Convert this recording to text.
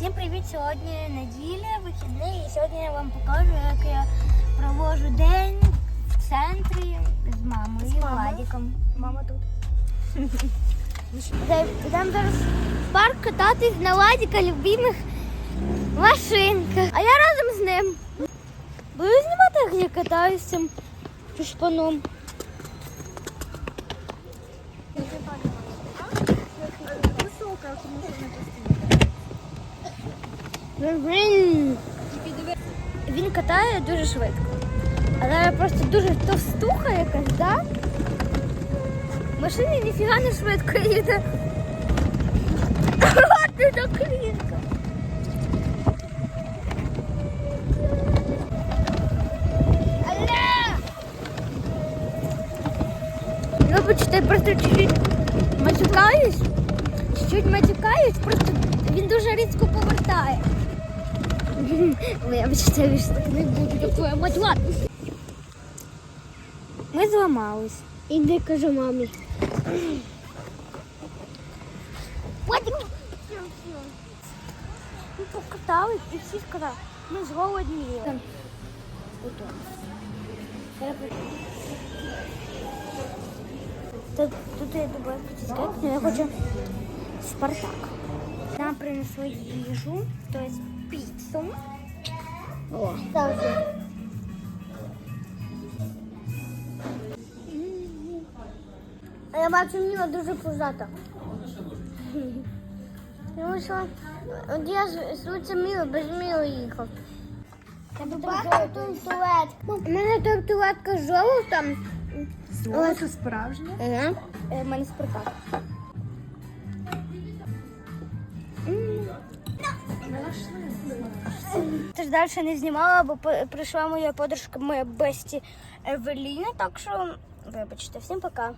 Всім привіт! Сьогодні неділя, вихідний, і сьогодні я вам покажу, як я провожу день в центрі з мамою і? Владиком. Мама тут. Йдемо зараз в парк кататись на Владіка любимих машинках. А я разом з ним. Буду знімати, як я цим шпаном. Висока, тому що не постійно. Він катає дуже швидко. Але просто дуже товстуха якась, да? Машина ніфіга не швидко їде. Вибачте, просто чуть-чуть матюкаюсь. Чуть-чуть матюкаюсь, просто він дуже різко повертає. Вибачте, я більше так не буду, як твоя мать ладно. Ми зламались. Іди, кажу мамі. Владик! Ми покатались і всі сказали, ми зголодніли. Тут, тут я думаю, але я хочу Спартак. Нам принесли їжу, тобто піцу. О, А я бачу, Міла дуже пузата. Тому що от я з Міла без Міли їхав. Я буду туалет. У мене тут туалетка жовта. Золото справжнє. Ага. У мене Спартак. Тож далі не знімала, бо прийшла моя подружка, моя бесті Евеліна. Так що, вибачте, всім пока.